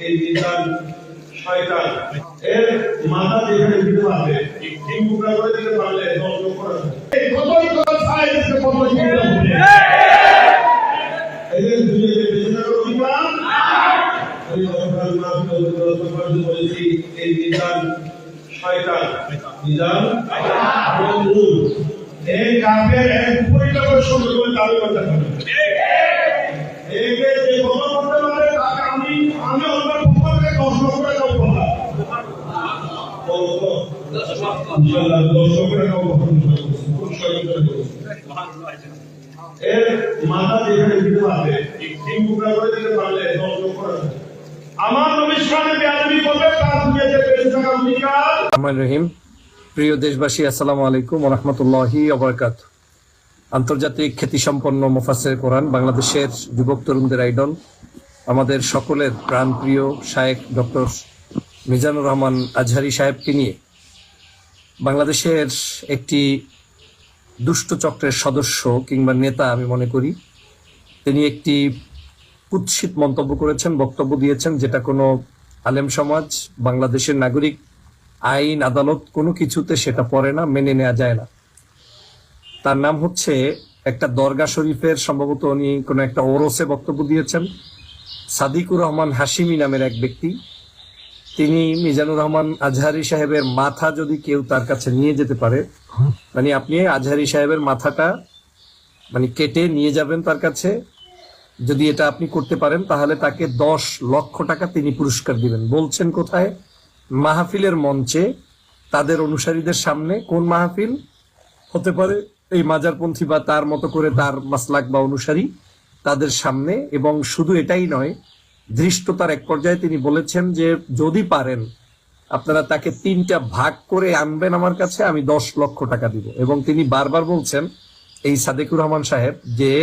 এই নিজান শয়তান। এর মাথা যেখানে দিতে পারবে। এই টুকরা করে দিতে পারলে ধ্বংস করা কতই কত ছাই দিতে কত এদের দুনিয়াতে বেঁচে থাকার অধিকার আমি গতকাল মাহফিল গতকাল বলেছি এই নিজান শয়তান। নিজান বন্ধু এই কাপের এক পরিণামের সঙ্গে করে দাবি করতে হবে রহমান রহিম। প্রিয় দেশবাসী, আসসালামু আলাইকুম রহমতুল্লাহি অবরকাত আন্তর্জাতিক খ্যাতিসম্পন্ন মুফাসের কোরআন বাংলাদেশের যুবক তরুণদের আইডল। আমাদের সকলের প্রাণপ্রিয় শায়েক ডক্টর মিজানুর রহমান আজহারি সাহেবকে নিয়ে বাংলাদেশের একটি দুষ্ট চক্রের সদস্য কিংবা নেতা আমি মনে করি, তিনি একটি কুৎসিত মন্তব্য করেছেন, বক্তব্য দিয়েছেন, যেটা কোনো আলেম সমাজ, বাংলাদেশের নাগরিক, আইন, আদালত কোনো কিছুতে সেটা পড়ে না, মেনে নেওয়া যায় না। তার নাম হচ্ছে একটা দরগা শরীফের, সম্ভবত উনি কোনো একটা ওরসে বক্তব্য দিয়েছেন। সাদিকুর রহমান হাসিমি নামের এক ব্যক্তি তিনি মিজানুর রহমান আজহারি সাহেবের মাথা যদি কেউ তার কাছে নিয়ে যেতে পারে মানে আপনি আজহারি সাহেবের মাথাটা মানে কেটে নিয়ে যাবেন তার কাছে, যদি এটা আপনি করতে পারেন, তাহলে তাকে দশ লক্ষ টাকা তিনি পুরস্কার দিবেন। বলছেন কোথায়? মাহফিলের মঞ্চে, তাদের অনুসারীদের সামনে। কোন মাহফিল? হতে পারে এই মাজারপন্থী বা তার মতো করে তার মাসলাক বা অনুসারী তাদের সামনে। এবং শুধু এটাই নয় ধৃষ্টতার এক পর্যায়ে তিনি বলেছেন যে, যদি পারেন, আপনারা তাকে তিনটা ভাগ করে আনবেন আমার কাছে, আমি দশ লক্ষ টাকা দিব। এবং তিনি বারবার বলছেন এই সাদেকুর রহমান সাহেব যে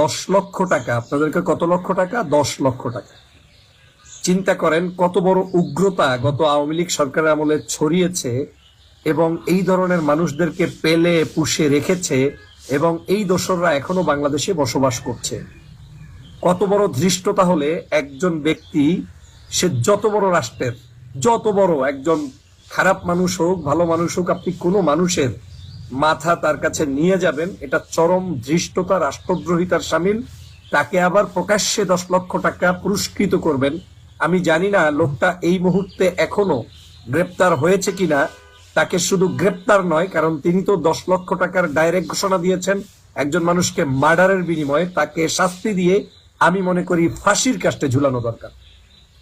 দশ লক্ষ টাকা, আপনাদেরকে কত লক্ষ টাকা? দশ লক্ষ টাকা। চিন্তা করেন কত বড় উগ্রতা গত আওয়ামী লীগ সরকারের আমলে ছড়িয়েছে এবং এই ধরনের মানুষদেরকে পেলে, পুষে রেখেছে এবং এই দোসররা এখনও বাংলাদেশে বসবাস করছে। কত বড় ধৃষ্টতা হলে একজন ব্যক্তি, সে যত বড় রাষ্ট্রের, যত বড় একজন খারাপ মানুষ হোক, ভালো মানুষ হোক, আপনি কোনো মানুষের মাথা তার কাছে নিয়ে যাবেন, এটা চরম ধৃষ্টতা, রাষ্ট্রদ্রোহিতার সামিল, তাকে আবার প্রকাশ্যে দশ লক্ষ টাকা পুরস্কৃত করবেন। আমি জানি না লোকটা এই মুহূর্তে এখনও গ্রেপ্তার হয়েছে কিনা, তাকে শুধু গ্রেপ্তার নয়, কারণ তিনি তো দশ লক্ষ টাকার ডাইরেক্ট ঘোষণা দিয়েছেন, একজন মানুষকে মার্ডারের বিনিময়ে তাকে শাস্তি দিয়ে আমি মনে করি ফাঁসির কাস্টে ঝুলানো দরকার।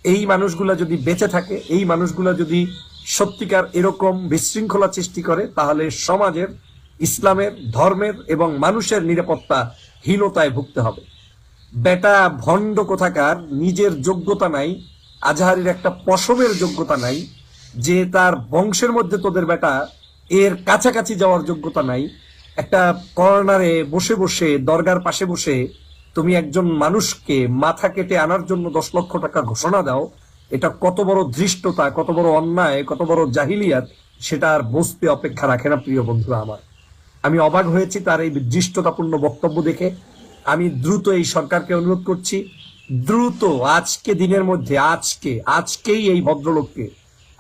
এই মানুষগুলা যদি বেঁচে থাকে, এই মানুষগুলা যদি সত্যিকার এরকম বিশৃঙ্খলা সৃষ্টি করে, তাহলে সমাজের, ইসলামের, ধর্মের এবং মানুষের নিরাপত্তা হীনতায় ভুগতে হবে। বেটা ভণ্ড কোথাকার, নিজের যোগ্যতা নাই, আজহারির একটা পশমের যোগ্যতা নাই, যে তার বংশের মধ্যে তোদের বেটা এর কাছাকাছি যাওয়ার যোগ্যতা নাই, একটা কর্নারে বসে বসে, দরগার পাশে বসে তুমি একজন মানুষকে মাথা কেটে আনার জন্য দশ লক্ষ টাকা ঘোষণা দাও, এটা কত বড় ধৃষ্টতা, কত বড় অন্যায়, কত বড় জাহিলিয়াত, সেটা আর বুঝতে অপেক্ষা রাখে না প্রিয় বন্ধুরা আমার। আমি অবাক হয়েছি তার এই দৃষ্টতাপূর্ণ বক্তব্য দেখে। আমি দ্রুত এই সরকারকে অনুরোধ করছি, দ্রুত আজকে দিনের মধ্যে, আজকে, আজকেই এই ভদ্রলোককে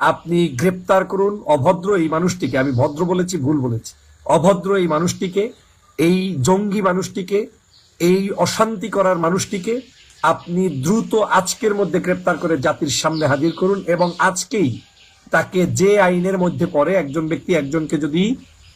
আপনি গ্রেপ্তার করুন, অভদ্র এই মানুষটিকে, আমি ভদ্র বলেছি, ভুল বলেছি, অভদ্র এই মানুষটিকে, এই জঙ্গি মানুষটিকে এই অশান্তি করার মানুষটিকে আপনি দ্রুত আজকের মধ্যে গ্রেপ্তার করে জাতির সামনে হাজির করুন এবং আজকেই তাকে যে আইনের মধ্যে পড়ে একজন ব্যক্তি একজনকে যদি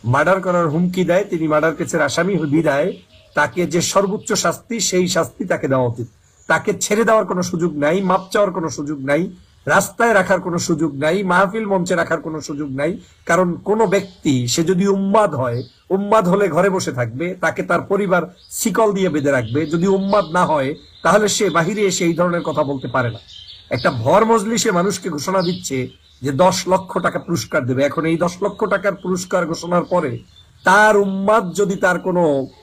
মার্ডার করার হুমকি দেয়, তিনি মার্ডার কেসের আসামি বিদায় তাকে যে সর্বোচ্চ শাস্তি, সেই শাস্তি তাকে দেওয়া উচিত। তাকে ছেড়ে দেওয়ার কোনো সুযোগ নাই, মাপ চাওয়ার কোনো সুযোগ নাই। রাস্তায় রাখার কোনো সুযোগ নাই, মাহফিল মঞ্চে রাখার কোনো সুযোগ নাই। কারণ কোন ব্যক্তি, সে যদি উম্মাদ হয়, উম্মাদ হলে ঘরে বসে থাকবে, তাকে তার পরিবার শিকল দিয়ে বেঁধে রাখবে। যদি উম্মাদ না হয়, তাহলে সে বাহিরে এসে এই ধরনের কথা বলতে পারে না। একটা ভর মজলিসে মানুষকে ঘোষণা দিচ্ছে যে দশ লক্ষ টাকা পুরস্কার দেবে। এখন এই দশ লক্ষ টাকার পুরস্কার ঘোষণার পরে তার উম্মাদ যদি তার কোনো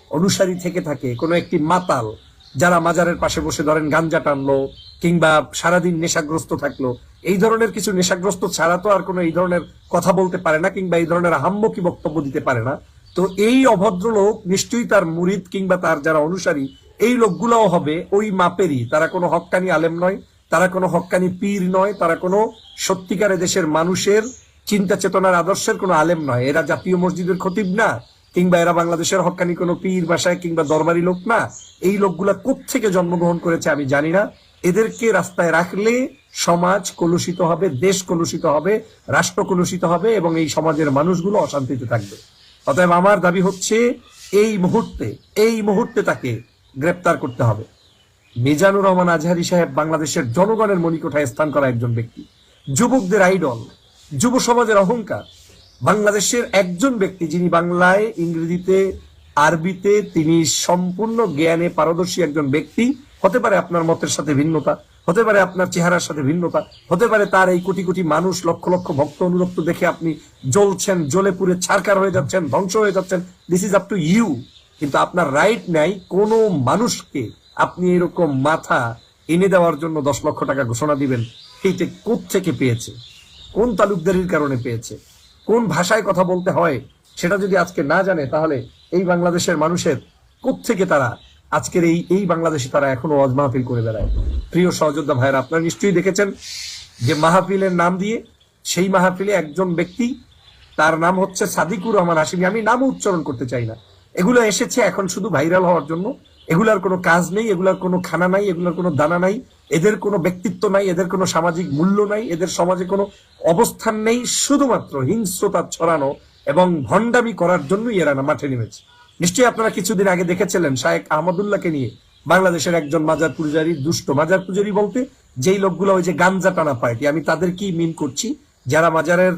অনুসারী থেকে থাকে, কোনো একটি মাতাল, যারা মাজারের পাশে বসে ধরেন গাঞ্জা টানলো কিংবা সারাদিন নেশাগ্রস্ত থাকল, এই ধরনের কিছু নেশাগ্রস্ত ছাড়া তো আর কোনো এই ধরনের কথা বলতে পারে না কিংবা এই ধরনের হাম্মকি বক্তব্য দিতে পারে না। তো এই অভদ্র লোক নিশ্চয়ই তার মুরিদ কিংবা তার যারা অনুসারী, এই লোকগুলোও হবে ওই মাপেরই। তারা কোনো হক্কানি আলেম নয়, তারা কোনো হক্কানি পীর নয়, তারা কোনো সত্যিকারে দেশের মানুষের চিন্তা চেতনার আদর্শের কোনো আলেম নয়। এরা জাতীয় মসজিদের খতিব না, কিংবা এরা বাংলাদেশের হক্কানি কোনো পীর বাসায় কিংবা দরবারি লোক না। এই লোকগুলা থেকে জন্মগ্রহণ করেছে আমি জানি না। এদেরকে রাস্তায় রাখলে সমাজ কলুষিত হবে, দেশ কলুষিত হবে, রাষ্ট্র কলুষিত হবে এবং এই সমাজের মানুষগুলো অশান্তিতে থাকবে। অতএব আমার দাবি হচ্ছে, এই মুহূর্তে এই মুহূর্তে তাকে গ্রেপ্তার করতে হবে। মিজানুর রহমান আজহারি সাহেব বাংলাদেশের জনগণের মণিকোঠায় স্থান করা একজন ব্যক্তি। যুবকদের আইডল যুব সমাজের অহংকার। বাংলাদেশের একজন ব্যক্তি যিনি বাংলায় ইংরেজিতে আরবিতে তিনি সম্পূর্ণ জ্ঞানে পারদর্শী একজন ব্যক্তি। হতে পারে আপনার মতের সাথে ভিন্নতা, হতে পারে আপনার চেহারার সাথে ভিন্নতা, হতে পারে তার এই কোটি কোটি মানুষ লক্ষ লক্ষ ভক্ত অনুরক্ত দেখে আপনি জ্বলছেন, জ্বলে পুড়ে ছারকার হয়ে যাচ্ছেন, ধ্বংস হয়ে যাচ্ছেন। This is up to you কিন্তু আপনার রাইট নাই, কোনো মানুষকে আপনি এরকম মাথা এনে দেওয়ার জন্য দশ লক্ষ টাকা ঘোষণা দিবেন। এইটা থেকে পেয়েছে? কোন তালুকদারির কারণে পেয়েছে? কোন ভাষায় কথা বলতে হয়? সেটা যদি আজকে না জানে, তাহলে এই বাংলাদেশের মানুষের থেকে তারা আজকের এই এই বাংলাদেশে তারা এখনও ওয়াজ মাহফিল করে বেড়ায়? প্রিয় সহযোদ্ধা ভাইয়েরা, আপনারা নিশ্চয়ই দেখেছেন যে মাহফিলের নাম দিয়ে সেই মাহফিলে একজন ব্যক্তি, তার নাম হচ্ছে সাদিকুর রহমান হাসিমি আমি নামও উচ্চারণ করতে চাই না। এগুলো এসেছে এখন শুধু ভাইরাল হওয়ার জন্য। এগুলার কোনো কাজ নেই, এগুলার কোনো খানা নাই, এগুলার কোনো দানা নাই, এদের কোনো ব্যক্তিত্ব নাই, এদের কোনো সামাজিক মূল্য নাই, এদের সমাজে কোনো অবস্থান নেই। শুধুমাত্র হিংস্রতা ছড়ানো এবং ভণ্ডামি করার জন্যই এরা না মাঠে নেমেছে। নিশ্চয়ই আপনারা কিছুদিন আগে দেখেছিলেন শায়েক আহমদুল্লাহকে নিয়ে বাংলাদেশের একজন মাজার পূজারী, দুষ্ট মাজার পূজারী বলতে, যেই লোকগুলো ওই যে গাঞ্জা টানা পার্টি, আমি তাদেরকেই মিন করছি? যারা মাজারের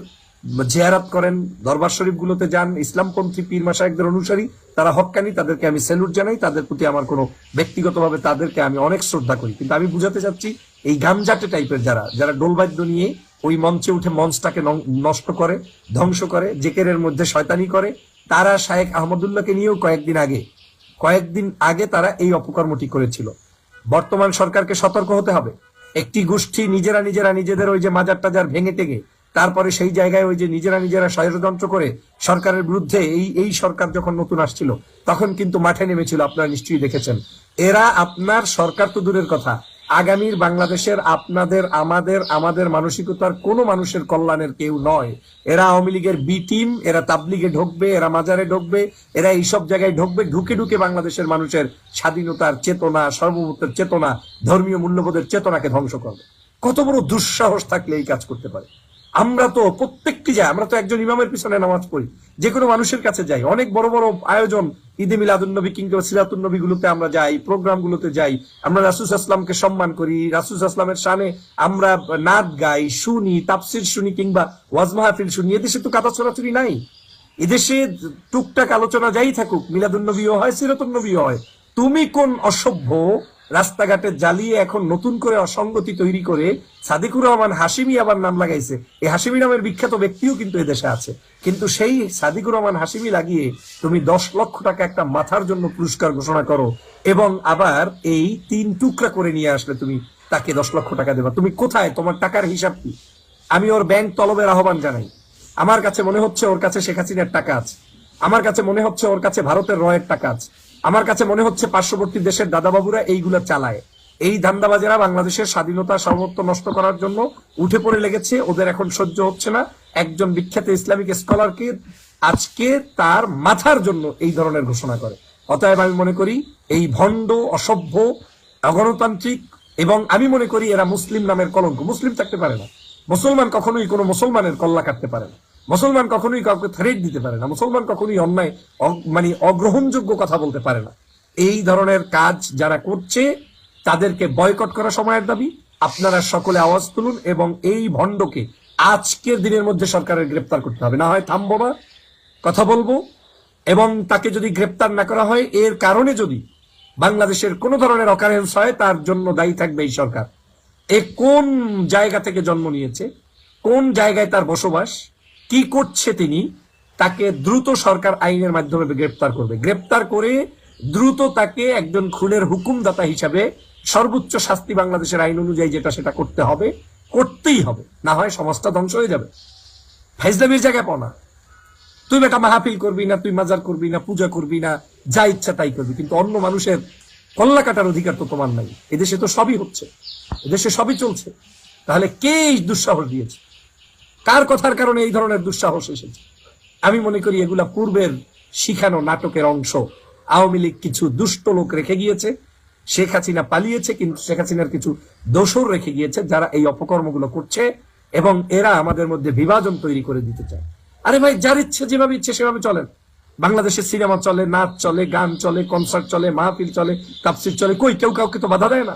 জিয়ারাত করেন, দরবার শরীফ গুলোতে যান, ইসলামপন্থী পীর মাসায়কদের অনুসারী, তারা হক্কানি তাদেরকে আমি স্যালুট জানাই, তাদের প্রতি আমার কোনো ব্যক্তিগতভাবে তাদেরকে আমি অনেক শ্রদ্ধা করি। কিন্তু আমি বুঝাতে চাচ্ছি, এই গামজাটে টাইপের যারা যারা ডোলবাদ্য নিয়ে ওই মঞ্চে উঠে মঞ্চটাকে নষ্ট করে, ধ্বংস করে, জেকেরের মধ্যে শয়তানি করে, তারা শায়েক আহমদুল্লাহকে নিয়েও কয়েকদিন আগে কয়েকদিন আগে তারা এই অপকর্মটি করেছিল। বর্তমান সরকারকে সতর্ক হতে হবে। একটি গোষ্ঠী নিজেরা নিজেরা নিজেদের ওই যে মাজার টাজার ভেঙে টেঙে, তারপরে সেই জায়গায় ওই যে নিজেরা নিজেরা ষড়যন্ত্র করে সরকারের বিরুদ্ধে এই এই সরকার যখন নতুন আসছিল, তখন কিন্তু মাঠে নেমেছিল, আপনারা নিশ্চয়ই দেখেছেন। এরা আপনার সরকার তো দূরের কথা আগামীর বাংলাদেশের আপনাদের, আমাদের আমাদের মানসিকতার কোনো মানুষের কল্যাণের কেউ নয়। এরা আওয়ামী লীগের বি টিম, এরা তাবলিগে ঢুকবে, এরা মাজারে ঢুকবে, এরা এইসব জায়গায় ঢুকবে, ঢুকে ঢুকে বাংলাদেশের মানুষের স্বাধীনতার চেতনা সর্বভূতের চেতনা, ধর্মীয় মূল্যবোধের চেতনাকে ধ্বংস করবে। কত বড় দুঃসাহস থাকলে এই কাজ করতে পারে। আমরা তো প্রত্যেকটি যাই আমরা তো একজন ইমামের পিছনে নামাজ পড়ি যে কোনো মানুষের কাছে যাই। অনেক বড় বড় আয়োজন, ঈদে মিলাদুন্নবী কিংবা সিরাতুন্নবী গুলোতে আমরা যাই প্রোগ্রাম গুলোতে যাই, আমরা রাসুস আসলামকে সম্মান করি রাসুস আসলামের সানে আমরা নাচ গাই, শুনি তাপসির শুনি কিংবা ওয়াজ মাহফিল শুনি। এদেশে তো কাতা চোরাচুরি নাই। এদেশে টুকটাক আলোচনা যাই থাকুক মিলাদুন্নবীও হয় সিরাতুন্নবীও হয়। তুমি কোন অসভ্য রাস্তাঘাটে জ্বালিয়ে এখন নতুন করে অসঙ্গতি তৈরি করে সাদিকুর রহমান হাসিমি আবার নাম লাগাইছে। এই হাসিমি নামের বিখ্যাত ব্যক্তিও কিন্তু এদেশে আছে। কিন্তু সেই সাদিকুর রহমান হাসিমি লাগিয়ে তুমি দশ লক্ষ টাকা একটা মাথার জন্য পুরস্কার ঘোষণা করো এবং আবার এই তিন টুকরা করে নিয়ে আসলে তুমি তাকে দশ লক্ষ টাকা দেবা। তুমি কোথায়? তোমার টাকার হিসাব কি? আমি ওর ব্যাংক তলবের আহ্বান জানাই। আমার কাছে মনে হচ্ছে ওর কাছে শেখ হাসিনার টাকা আছে। আমার কাছে মনে হচ্ছে ওর কাছে ভারতের রয়ের টাকা আছে। আমার কাছে মনে হচ্ছে পার্শ্ববর্তী দেশের দাদাবাবুরা এইগুলা চালায়। এই ধান্দাবাজেরা বাংলাদেশের স্বাধীনতা সার্বত্ব নষ্ট করার জন্য উঠে পড়ে লেগেছে, ওদের এখন সহ্য হচ্ছে না। একজন বিখ্যাত ইসলামিক স্কলারকে আজকে তার মাথার জন্য এই ধরনের ঘোষণা করে। অতএব আমি মনে করি, এই ভণ্ড, অসভ্য, অগণতান্ত্রিক এবং আমি মনে করি এরা মুসলিম নামের কলঙ্ক। মুসলিম থাকতে পারে না। মুসলমান কখনোই কোনো মুসলমানের কল্লা কাটতে পারে না। মুসলমান কখনোই কাউকে থ্রেট দিতে পারে না। মুসলমান কখনোই অন্যায় মানে অগ্রহণযোগ্য কথা বলতে পারে না। এই ধরনের কাজ যারা করছে, তাদেরকে বয়কট করা সময়ের দাবি। আপনারা সকলে আওয়াজ তুলুন এবং এই ভণ্ডকে আজকের দিনের মধ্যে সরকারের গ্রেপ্তার করতে হবে। না হয় থামবো না, কথা বলব। এবং তাকে যদি গ্রেপ্তার না করা হয়, এর কারণে যদি বাংলাদেশের কোন ধরনের অকারেন্স হয়, তার জন্য দায়ী থাকবে এই সরকার। এ কোন জায়গা থেকে জন্ম নিয়েছে? কোন জায়গায় তার বসবাস? কি করছে তিনি, তাকে দ্রুত সরকার আইনের মাধ্যমে গ্রেপ্তার করবে। গ্রেপ্তার করে দ্রুত তাকে একজন খুনের হুকুমদাতা হিসাবে সর্বোচ্চ শাস্তি বাংলাদেশের আইন অনুযায়ী যেটা সেটা করতে হবে, করতেই হবে। না হয় সমাজটা ধ্বংস হয়ে যাবে। ফাইজলামির জায়গায় পাও না। তুই বেটা মাহফিল করবি না, তুই মাজার করবি না, পূজা করবি না, যা ইচ্ছা তাই করবি। কিন্তু অন্য মানুষের কল্লা কাটার অধিকার তো তোমার নাই। এদেশে তো সবই হচ্ছে। দেশে সবই চলছে। তাহলে কে এই দুঃসাহস দিয়েছে? কার কথার কারণে এই ধরনের দুঃসাহস এসেছে? আমি মনে করি এগুলা পূর্বের শিখানো নাটকের অংশ। আওয়ামী লীগ কিছু দুষ্ট লোক রেখে গিয়েছে, শেখ হাসিনা পালিয়েছে, কিন্তু শেখ হাসিনার কিছু দোষর রেখে গিয়েছে যারা এই অপকর্মগুলো করছে এবং এরা আমাদের মধ্যে বিভাজন তৈরি করে দিতে চায়। আরে ভাই, যার ইচ্ছে যেভাবে ইচ্ছে সেভাবে চলেন বাংলাদেশে সিনেমা চলে, নাচ চলে, গান চলে, কনসার্ট চলে, মাহফিল চলে তাপসির চলে, কই কেউ কাউকে তো বাধা দেয় না।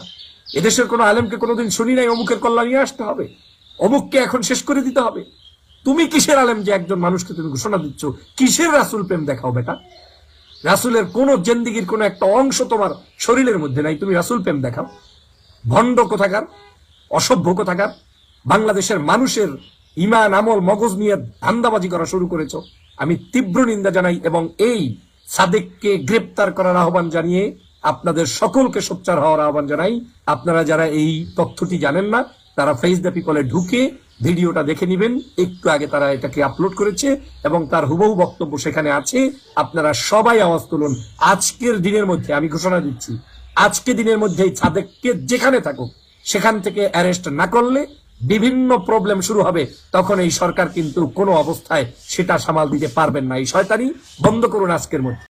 এদেশের কোনো আলেমকে কোনোদিন শুনি নাই, অমুকের কল্যাণ নিয়ে আসতে হবে। অমুককে এখন শেষ করে দিতে হবে। তুমি কিসের আলেম যে একজন মানুষকে তুমি ঘোষণা দিচ্ছ? কিসের রাসুল প্রেম দেখাও বেটা? রাসুলের কোন জেন্দিগির কোন একটা অংশ তোমার শরীরের মধ্যে নাই, তুমি রাসুল প্রেম দেখাও। ভণ্ড কোথাকার, অসভ্য কোথাকার, বাংলাদেশের মানুষের ইমান, আমল, মগজ নিয়ে ধান্দাবাজি করা শুরু করেছ। আমি তীব্র নিন্দা জানাই এবং এই সাদেককে গ্রেপ্তার করার আহ্বান জানিয়ে আপনাদের সকলকে সোচ্চার হওয়ার আহ্বান জানাই। আপনারা যারা এই তথ্যটি জানেন না তারা ফেস দ্য পিপলে ঢুকে ভিডিওটা দেখে নেবেন। একটু আগে তারা এটাকে আপলোড করেছে এবং তার হুবহু বক্তব্য সেখানে আছে। আপনারা সবাই আওয়াজ তুলুন। আজকের দিনের মধ্যে, আমি ঘোষণা দিচ্ছি, আজকে দিনের মধ্যে এই সাদেককে যেখানে থাকুক, সেখান থেকে অ্যারেস্ট না করলে বিভিন্ন প্রবলেম শুরু হবে। তখন এই সরকার কিন্তু কোনো অবস্থায় সেটা সামাল দিতে পারবেন না। এই শয়তানি, বন্ধ করুন আজকের মধ্যে।